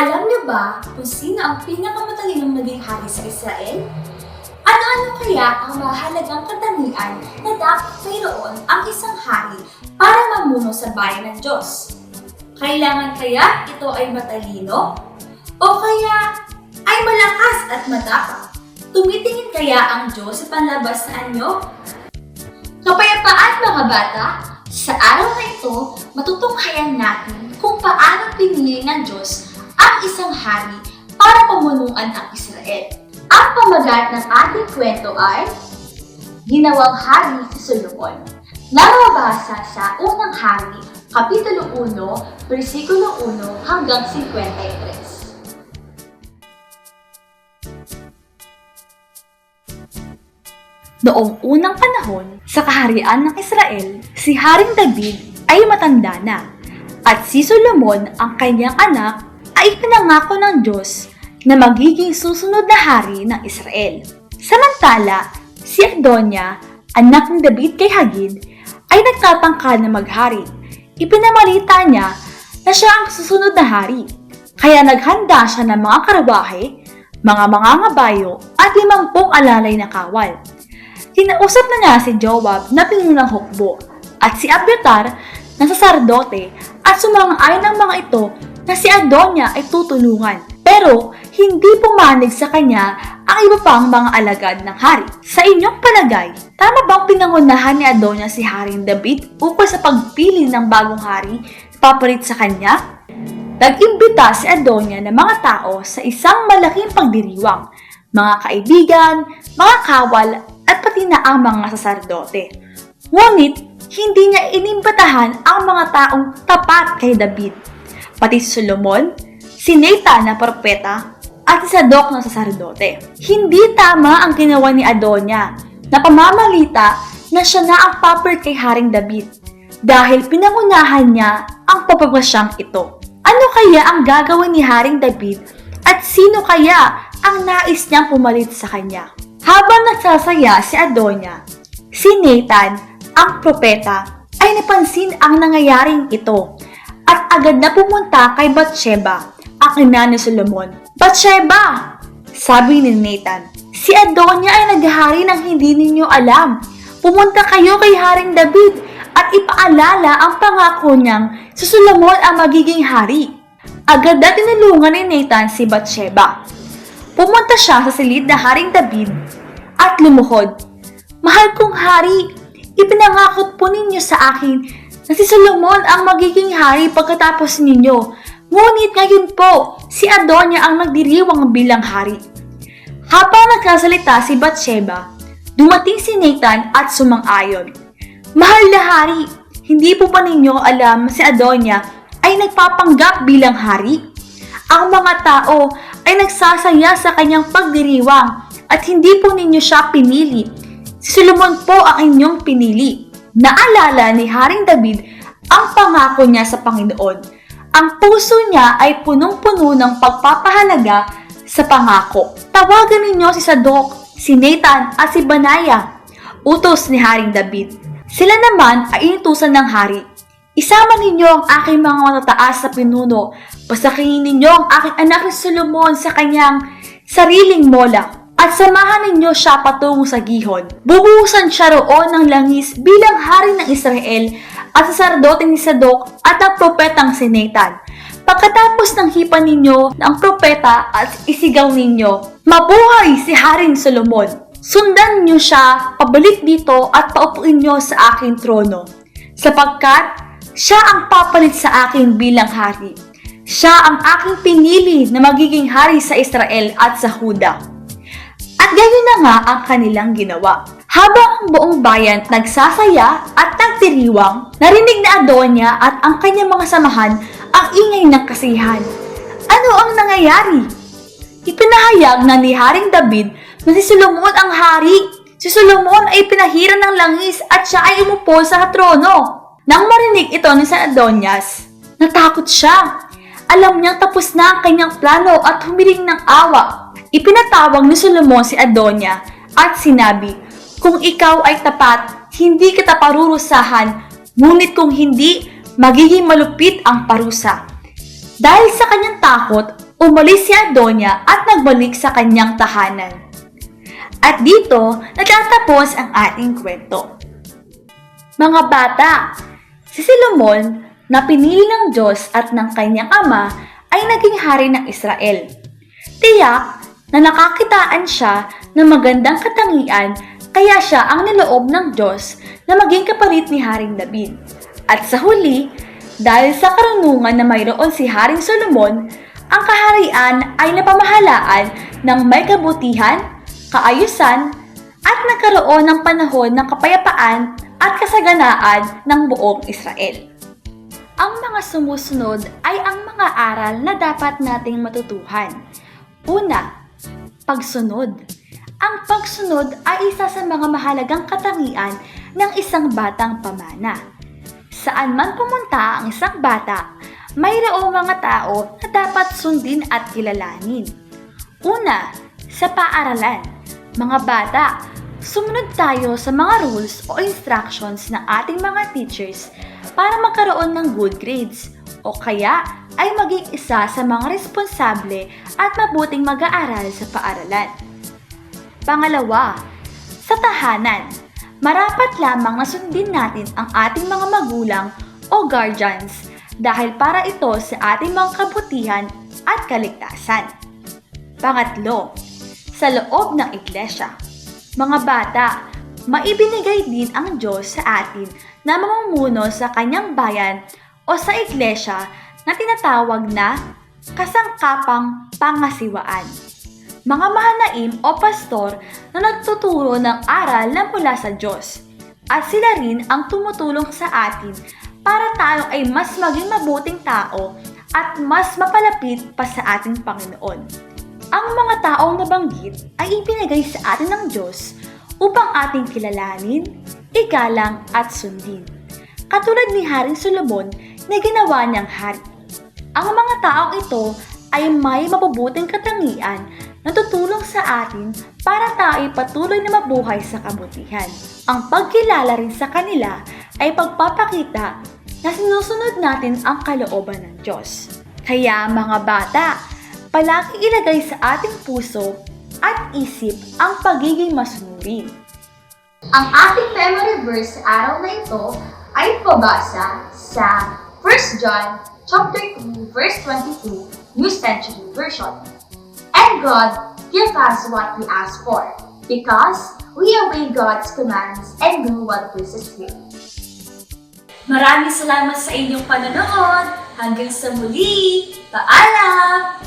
Alam niyo ba kung sino ang pinakamatalinong naging hari sa Israel? Ano-ano kaya ang mahalagang katangian na dapat mayroon ang isang hari para mamuno sa bayan ng Diyos? Kailangan kaya ito ay matalino? O kaya ay malakas at matapang? Tumitingin kaya ang Diyos sa panlabas na anyo? Kapayapaan mga bata! Sa araw na ito, matutunghayan natin kung paano pinili ng Diyos ang isang hari para pamunuan ang Israel. Ang pamagat ng ating kwento ay Ginawang Hari si Solomon na mabasa sa Unang Hari, Kapitulo 1, versikulo 1 hanggang 53. Noong unang panahon, sa kaharian ng Israel, si Haring David ay matanda na at si Solomon, ang kanyang anak, ay pinangako ng Diyos na magiging susunod na hari ng Israel. Samantala, si Adonia, anak ni David kay Hagid, ay nagtatangka na maghari. Ipinamalita niya na siya ang susunod na hari. Kaya naghanda siya ng mga karawahe, mga mangangabayo at limampung alalay na kawal. Kinausap na niya si Joab na pinunang hukbo at si Abiatar na saserdote at sumang-ayon ng mga ito na si Adonia ay tutulungan. Pero hindi pumanig sa kanya ang iba pang mga alagad ng hari. Sa inyong palagay, tama bang pinangunahan ni Adonia si Haring David ukol sa pagpili ng bagong hari papalit sa kanya? Nag-imbita si Adonia ng mga tao sa isang malaking pagdiriwang, mga kaibigan, mga kawal, at pati na ang mga saserdote. Ngunit, hindi niya inimbatahan ang mga taong tapat kay David. Pati si Solomon, si Nathan na propeta, at si Sadok na saserdote. Hindi tama ang ginawa ni Adonia na pamamalita na siya na ang paper kay Haring David dahil pinangunahan niya ang papagwasyang ito. Ano kaya ang gagawin ni Haring David at sino kaya ang nais niyang pumalit sa kanya? Habang nagsasaya si Adonia, si Nathan, ang propeta, ay napansin ang nangyayaring ito at agad na pumunta kay Bathsheba, ang ina ni Solomon. Bathsheba! Sabi ni Nathan, si Adonia ay naghahari ng hindi ninyo alam. Pumunta kayo kay Haring David at ipaalala ang pangako niyang si Solomon ang magiging hari. Agad na tinulungan ni Nathan si Bathsheba. Pumunta siya sa silid na Haring David at lumuhod. Mahal kong hari, ipinangakot po ninyo sa akin na si Solomon ang magiging hari pagkatapos ninyo. Ngunit ngayon po, si Adonia ang nagdiriwang bilang hari. Habang nagsasalita si Bathsheba, dumating si Nathan at sumang-ayon. Mahal na hari, hindi po ba ninyo alam si Adonia ay nagpapanggap bilang hari? Ang mga tao ay nagsasaya sa kanyang pagdiriwang at hindi po ninyo siya pinili. Si Solomon po ang inyong pinili. Naalala ni Haring David ang pangako niya sa Panginoon. Ang puso niya ay punong-puno ng pagpapahalaga sa pangako. Tawagan ninyo si Sadok, si Nathan at si Banaya, utos ni Haring David. Sila naman ay inutusan ng hari. Isama ninyo ang aking mga matataas na pinuno. Pasakingin ninyo ang aking anak ni Solomon sa kanyang sariling mola at samahan ninyo siya patungo sa gihon. Bubuhusan siya roon ng langis bilang hari ng Israel at sa sardote ni Sadok at ang propetang si Nathan. Pagkatapos ng hipan ninyo ng propeta at isigaw ninyo, Mabuhay si Haring Solomon! Sundan niyo siya pabalik dito at paupuin niyo sa aking trono. Sapagkat siya ang papalit sa akin bilang hari. Siya ang aking pinili na magiging hari sa Israel at sa Huda. At gayon na nga ang kanilang ginawa. Habang ang buong bayan nagsasaya at nagdiriwang, narinig na Adonia at ang kanyang mga samahan ang ingay ng kasihan. Ano ang nangyayari? Ipinahayag na ni Haring David na si Solomon ang hari. Si Solomon ay pinahira ng langis at siya ay umupo sa trono. Nang marinig ito ni San Adonias, natakot siya. Alam niyang tapos na ang kanyang plano at humiling ng awa. Ipinatawag ni Solomon si Adonia at sinabi, Kung ikaw ay tapat, hindi kita parurusahan, ngunit kung hindi, magiging malupit ang parusa. Dahil sa kanyang takot, umalis si Adonia at nagbalik sa kanyang tahanan. At dito, natatapos ang ating kwento. Mga bata, si Solomon na pinili ng Diyos at ng kanyang ama ay naging hari ng Israel. Tiyak na nakakitaan siya ng magandang katangian kaya siya ang niloob ng Diyos na maging kapalit ni Haring David. At sa huli, dahil sa karunungan na mayroon si Haring Solomon, ang kaharian ay napamahalaan ng may kabutihan, kaayusan, at nagkaroon ng panahon ng kapayapaan at kasaganaan ng buong Israel. Ang mga sumusunod ay ang mga aral na dapat nating matutuhan. Una, pagsunod. Ang pagsunod ay isa sa mga mahalagang katangian ng isang batang pamana. Saan man pumunta ang isang bata, mayroong mga tao na dapat sundin at kilalanin. Una, sa paaralan. Mga bata, sumunod tayo sa mga rules o instructions ng ating mga teachers para magkaroon ng good grades o kaya ay maging isa sa mga responsable at mabuting mag-aaral sa paaralan. Pangalawa, sa tahanan. Marapat lamang na sundin natin ang ating mga magulang o guardians dahil para ito sa ating mga kabutihan at kaligtasan. Pangatlo, sa loob ng iglesia. Mga bata, maibinigay din ang Diyos sa atin na mamumuno sa kanyang bayan o sa iglesia na tinatawag na kasangkapang pangasiwaan. Mga mahanaim o pastor na nagtuturo ng aral na mula sa Diyos. At sila rin ang tumutulong sa atin para tayo ay mas maging mabuting tao at mas mapalapit pa sa ating Panginoon. Ang mga taong nabanggit ay ipinagay sa atin ng Diyos upang ating kilalanin, igalang at sundin. Katulad ni Haring Solomon na ginawa niyang hari. Ang mga taong ito ay may mabubuting katangian na tutulong sa atin para tayo ay patuloy na mabuhay sa kabutihan. Ang pagkilala rin sa kanila ay pagpapakita na sinusunod natin ang kalooban ng Diyos. Kaya mga bata, palagi ilagay sa ating puso at isip ang pagiging masunurin. Ang ating memory verse sa araw na ito ay pabasa sa 1 John chapter 3 verse 22 New Century Version. And God give us what we ask for because we obey God's commands and do what pleases Him. Maraming salamat sa inyong panonood. Hanggang sa muli. Paalam!